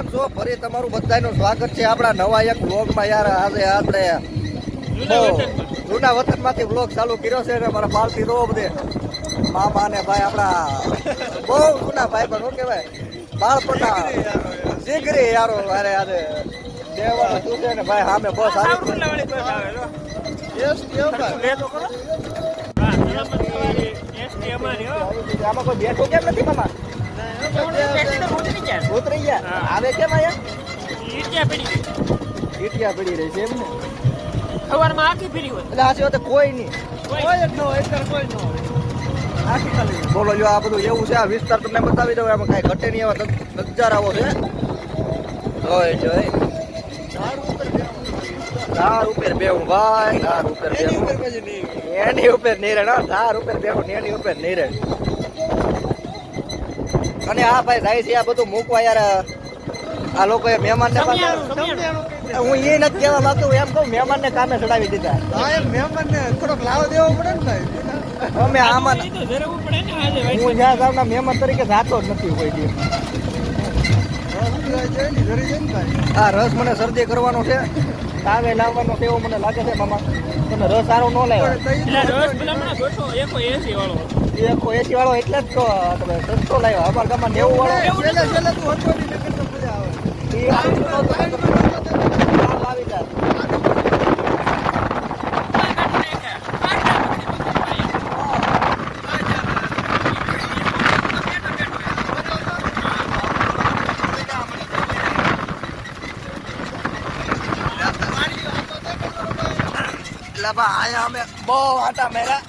કેમ છો? ફરી તમારું બધાનું સ્વાગત છે આપણા નવા એક વ્લોગમાં યાર. આજે આપણે જૂના વતનમાંથી. વ્લોગ ચાલુ કર્યો છે ને મારા પાલથી રો બધે. મામા ને ભાઈ આપણા બહુ જૂના ભાઈ પણ શું કહેવાય? બાળપણના જીગરી યારો અરે આજે. દેવાનું તું છે ને ભાઈ સામે બહુ સારી આમાં કોઈ બેઠો કેમ નથી મામા? ઉતરી ગયા આવે કેમ આયા ઈટિયા પડી રહી છે એમ ને એટલે આ સિવાય તો કોઈ નહીં બોલો જો આ બધું એવું છે આ વિસ્તાર તમને બતાવી દઉં એમાં કાંઈ ઘટે નહીં એવા નજ- નજારાઓ છે જોઈ જોઈ ધાર ઉપર બેહું. ભાઈ ધાર ઉપર બેહું એની ઉપર નહીં રહે ના ધાર ઉપર બેહું ને એની ઉપર નહીં રહે અને આ ભાઈ જાય છે આ બધું મૂકવા યાર આ લોકો મહેમાન ને હું એ નથી કહેવા માંગતો એમ કહું મહેમાન ને કામે ચડાવી દીધા. થોડોક લાવો દેવો પડે ને ભાઈ. અમે આમાં હું જ્યાં જાઉં મહેમાન તરીકે જાતો જ નથી કોઈ દી આ રસ મને શરદી કરવાનો છે. તાવે લાવવાનો તેવો મને લાગે છે મામા. તમે રસ સારો ન લાવ્યો. એકો એસી વાળો. એટલે જ તો તમે સસ્તો લાવ્યો. અમારા ગામમાં નેવું વાળો. છેલ્લે છેલ્લે તું હટવાની નકર તો મજા આવે ઈ આવી ગયો તો હાલ આવી જાય. એટલે આયા અમે બહુ આટા મેરા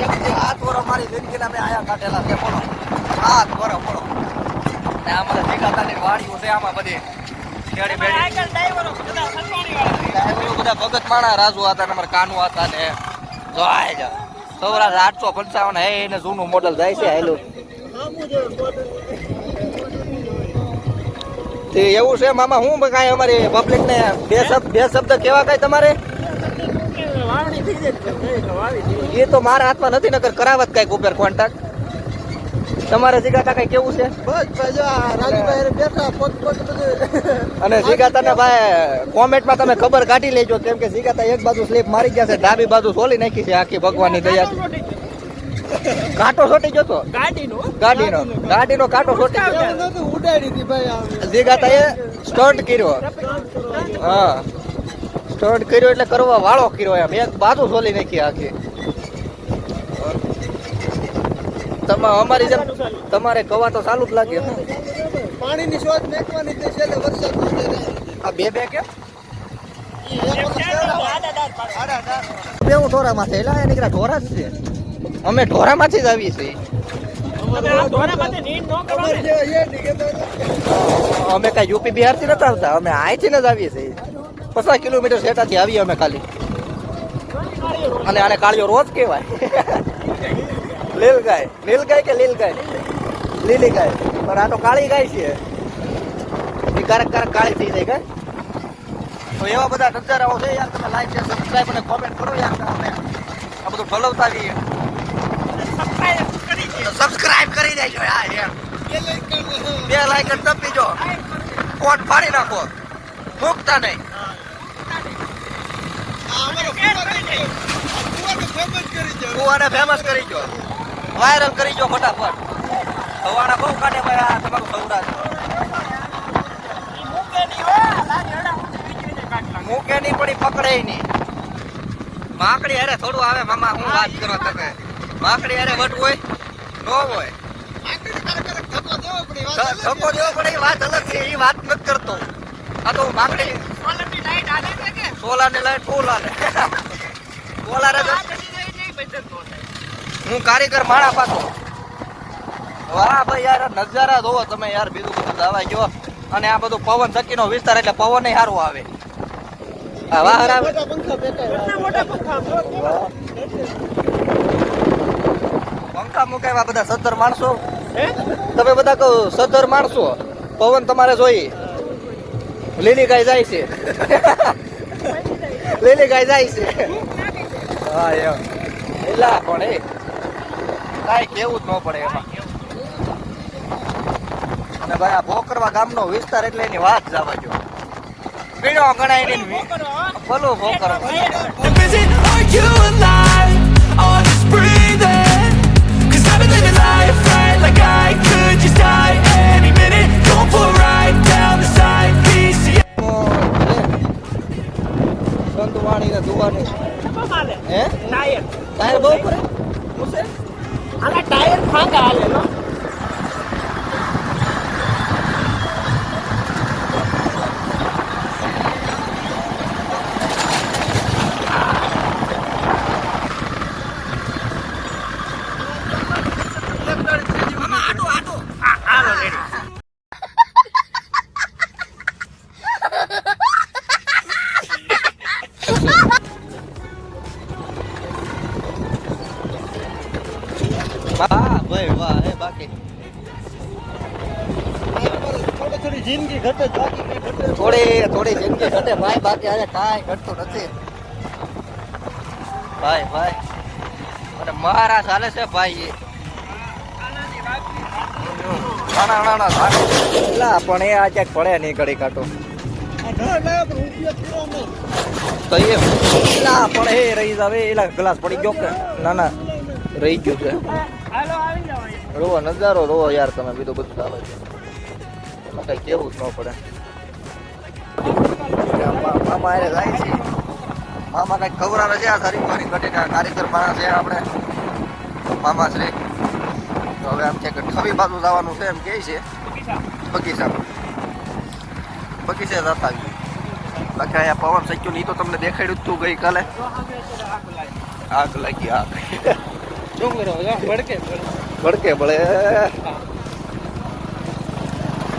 એક થી હાથ વરો મારી જિંદગીના અમે આયા કાઢેલા છે બોલો. હાથ વરો બોલો. ને અમારે ભેગાતાની વાડીઓ છે આમાં બધી બધા ભગત માણા રાજુ હતા ને અમારે કાનુ હતા ને. જોઈ જા. સૌરાષ્ટ્ર આઠસો પંચાવન હે એને જૂનું મોડલ જાય છે હેલું. તે એવું છે મામા હું કાંઈ અમારી પબ્લિક ને બે શબ્દ બે શબ્દ કેવા કાંઈ તમારે? એ તો મારા હાથમાં નથી નકર કરાવત કંઈક ઉપર કોન્ટેક્ટ તમારે જીગાતા કઈ કેવું છે? અને ભાઈ જો આ રાજુભાઈ હારે બેઠા પગ પગ બધું. અને જીગાતાને ભાઈ કોમેન્ટમાં તમે ખબર કાઢી લેજો કેમ કે જીગાતા એક બાજુ સ્લીપ મારી ગયા છે ડાબી બાજુ સોલી નાખી છે આખી ભગવાનની દયાથી કાંટો છોટી ગયો. તો? ગાડીનો ગાડીનો કાંટો છોટી ગયો. ઉડાડી હતી ભાઈ જીગાતા એ સ્ટન્ટ કર્યો. હા. સ્ટન્ટ કર્યો એટલે કરવા વાળો કર્યો એમ. એક બાજુ સોલી નાખી આખી. તમા અમારી જેમ તમારે કવા તો ચાલુ જ લાગે. પાણીની શોધ નાખવાની છે એટલે વરસાદ આ બે બે કેમ બે હું ઢોરામાં થયેલા એ નીકળ્યા ઢોરા જ છે. અમે ઢોરામાંથી જ આવીએ છીએ. અમે કઈ યુપી બિહારથી નતા આવતા? અમે અહીંથી જ આવીએ છીએ. પચાસ કિલોમીટર સેટાથી આવીએ અમે ખાલી. અને આને કાળિયો રોજ કહેવાય. લીલ ગાય લીલ ગાય કે લીલ ગાય લીલી ગાય પણ આ તો કાળી ગાય છે. એ ક્યારેક ક્યારેક કાળી થઈ જાય ગાય તો એવા બધા નજારાઓ છે યાર, તમે લાઈક શેર સબસ્ક્રાઈબ અને કોમેન્ટ કરો યાર તમે આ બધું ફલવતા જઈએ સબસ્ક્રાઈબ કરી દેજો યાર એમ બે લાઈકન દબી જો. કોટ ફાડી નાખો. મૂકતા નહીં. કુવાને ફેમસ કરી જો વાયરલ કરી જો ફટાફટ. સવારે બહુ કાઢે ભાઈ આ તમારું સૌરાષ્ટ્ર મૂકે નહીં પડી પકડે નહીં. માકડી અરે થોડું આવે મામા હું વાત કરો તમે. માકડી અરે વટ હોય નો હોય. ધક્કો દેવો પડે વાત અલગ છે એ વાત નથી કરતો. આ તો માકડી સોલારની લાઈટ ફૂલ હાલે. હું કારીગર માણા પાછો. વાહ ભાઈ યાર નજારા જોવો તમે યાર બીજું બધું દાવા ગયો. અને આ બધું પવન ચક્કીનો વિસ્તાર એટલે પવન સારું આવે. પંખા મુકાવ્યા બધા સત્તર માણસો. તમે બધા કહો સત્તર માણસો. પવન તમારે જોઈએ લીલી ગાય જાય છે. લીલી ગાય જાય છે. હા એમ એલા પણ એ કાંઈ કેવું જ ન પડે એમાં અને ભાઈ આ ભોકરવા ગામનો વિસ્તાર એટલે એની વાત જવા જો પીણો ગણાય નહીં ભલું PCA. સંતવાણી ને દુવાની હાલે હે? ટાયર. ટાયર બહુ પડે છે આના ટાયર ફાંકા હાલે નો જિંદગી ઘટે બાકી કઈ ઘટે થોડી થોડી જિંદગી ઘટે. ભાઈ બાકી આજે કાંઈ ઘટતું નથી. ભાઈ ભાઈ. અને મારા ચાલે છે ભાઈ એ. પણ એ આ ક્યાંક પડે નહીં ઘડી કાઢો તો એ એલા પણ એ રહી જાવે. એલા ગ્લાસ પડી ગયો કે? ના ના. રહી ગયું છે. હાલો આવી જાવ અહીંયા. રોવો નજારો રોવો યાર તમે બીજું બધું ચાલે છે. એમાં કઈ કેવું જ ન પડે. મામા એને જાય છે. મામા કઈ ખવડાવે છે આ શરીર મારી ઘટીને કારીગર માણસ છે આપણે. મામા શ્રી. તો હવે આમ છે કે ઠવી બાજુ જવાનું છે એમ કહે છે. બગીચા. બગીચા જતા બાકી અહીંયા પવન સચ્યું નહીં તો તમને દેખાડ્યું તું ગઈકાલે. આગ લાગી આગ. ભડકે. ભડકે. ભળે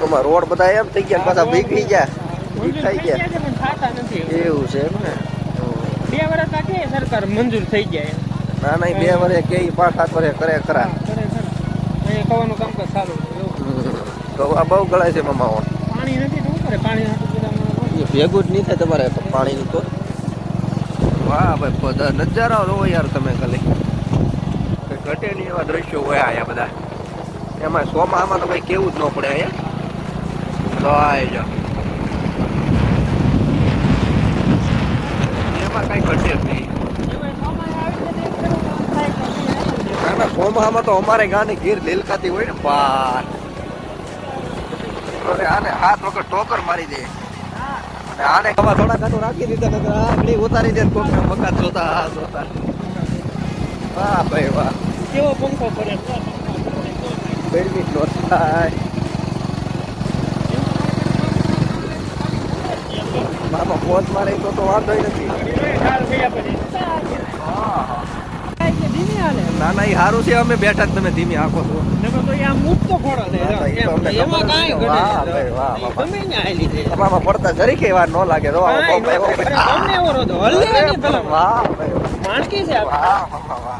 તમારા રોડ બધા એમ થઈ ગયા પાછા થઈ ગયા. ભીગ થઈ ગયા. એવું છે એમ ને? બે વર્ષ કે સરકાર મંજૂર થઈ ગયા ના ના બે વર્ષે કે પાછા પાંચ સાત વર્ષે કરે ખરા. કરે. અહીંયા કવાનું સારું. તો આ બહુ ગળાય છે મામા પાણી નથી તો કરે? પાણી હાટું બધા માણસો. એ ભેગું જ નહીં થાય તમારે પાણીનું તો. વાહ ભાઈ નજારા જોવો યાર તમે ખાલી. ઘટે નહીં એવા દ્રશ્યો હોય આયા બધા. એમાં સોમામાં તો કઈ કેવું જ ન પડે અહીંયા. જોઈ જો એમાં કઈ ઘટે જ નહીં એમાં ચોમાસું આવી તો અમારે ગાને ગીર લીલકાતી હોય ને પાર અરે આને હાથ વગર ટોકર મારી દે આને ખવા થોડા કાઢું રાખી દીધા નકર આંગળી ઉતારી દે ને કોકને મકાન જોતા હા જોતા વાહ ભાઈ વાહ કેવો પંખો પડે ગરમી નો થાય મામા પોત મારે તો તો વાંધો નથી. નાના ના ના એ સારું છે અમે બેઠા તમે ધીમી આંખો છો. પડતા જરીકે વાર ન લાગે તો આવો કાંઈ બહુ ન એવો- કરે. ગમે એવો રોધો. હલે નહીં પેલો. વાહ ભાઈ માણકી છે આપણે. વાહ વાહ વાહ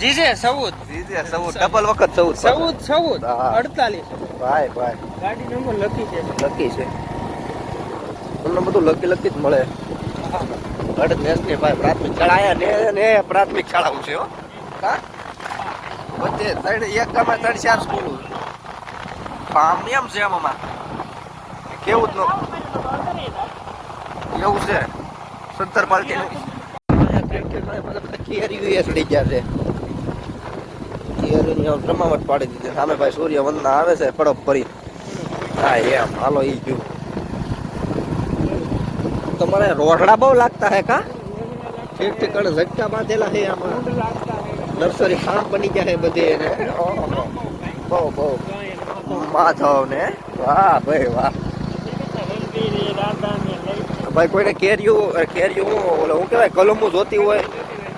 જી છે સૌદ જીજે સૌદ ડબલ વખત સૌદ સૌદ હા. અડતાલીસ. ભાઈ ભાઈ. ગાડી નંબર લખી છે. તમને બધું લકી લકી જ મળે. અડદ નેસની ભાઈ પ્રાથમિક શાળા આયા ને ને પ્રાથમિક શાળાઓ છે હો. હા? વચ્ચે ત્રણ, એક ગામમાં ત્રણ, ચાર સ્કૂલ આમ એમ છે એમ આમાં કેવું જ ન એવું છે. સત્તર પાલટી કેરી એસડી ગયા છે કેરીની આમ પાડી દીધી. સામે ભાઈ સૂર્ય વંદના આવે છે, પડપ ફરી. હા, એમ. હાલો, ઈ ગયું. તમારે રોઢડા બહુ લાગતા હે કા? ઠીક ઠીક કણ ઝટકા બાંધેલા છે આમાં. નર્સરી ફાર્મ બની ગયા હે બધે એને. બહુ બહુ. માધવ ને વાહ, ભાઈ વાહ. ભાઈ, કોઈને કેરીયું કેરીયું ઓલો હું કહેવાય, કલમું જોતી હોય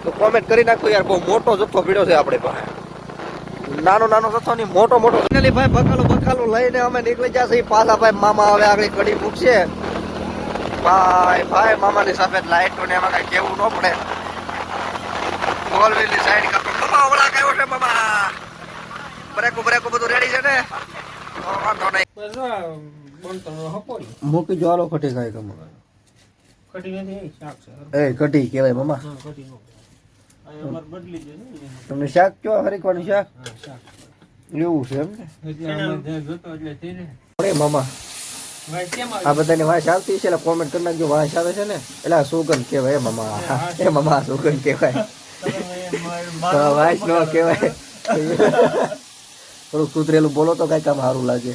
તો કોમેન્ટ કરી નાખો યાર. બહુ મોટો જથ્થો પીડ્યો છે આપણે પાસે. નાનો નાનો જથ્થો નહીં મોટો. મોટો ભાઈ, બકાલો બકાલો લઈને અમે નીકળી જશે પાછા ભાઈ, મામા હવે આગળ કડી મૂકશે. ભાઈ ભાઈ મામાની સફેદ લાઈટો ને એમાં કઈ કેવું ન પડે. ફોર વ્હીલની સાઈડ કાપો મામા ઓળા કયો છે મામા. બ્રેક બ્રેક બધું રેડી છે ને? વાંધો નહીં. બસ આ બનતો નો. હપોડી મૂકી જો આલો ખટી ખાય તમારે કઢી નથી એ શાક છે. એ કઢી કહેવાય મામા. હા કઢી નો. આ અમારે બદલી દે ને તમને શાક કયો હરીકવાનું શાક? એવું છે એમ ને? અરે મામા. આ બધાની વાસ આવતી છે એટલે કોમેન્ટ કરી નાખજો વાસ આવે છે ને એટલે આ સુગંધ કહેવાય એ મામા. એ મામા સુગંધ કહેવાય. વાંસ ન કહેવાય. થોડુંક સુધરેલું બોલો તો કઈ કામ સારું લાગે.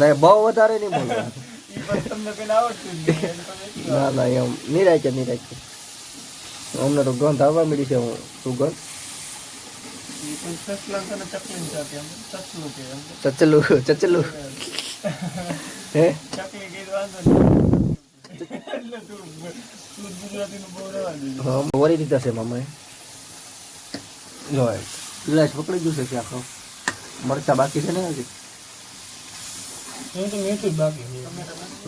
નહીં બહુ વધારે નહીં બોલો. એમ ના ના એમ નિરાય છે નિરાય છે અમને તો ગંધ આવવા મળી છે હું સુગંધ. રહેવા દેજો. હા વરી દીધા છે મામાએ. જો ગ્લાસ પકડી ગયું છે કે આખો? મરચા બાકી છે ને હજી.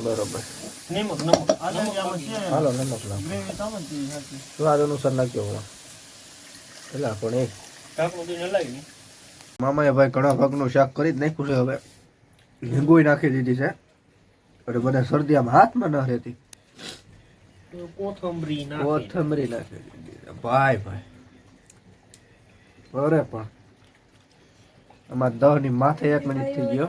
બરોબર. હાલો નમક નાખ. સ્વાદ અનુસાર નાખજો હું એટલે પણ એ ઢાંકણું તો હલાવી. મામાએ ભાઈ ઘણા ભાગનું શાક કરી જ નાખ્યું છે હવે. લીંબુય નાખી દીધી છે. એટલે બધા શરદી આમ હાથમાં ન રહેતી. કોથમરી કોથમરી નાખી દીધી ભાઈ ભાઈ. અરે પણ. આમાં દહની માથે એક મિનિટ થઈ ગયો.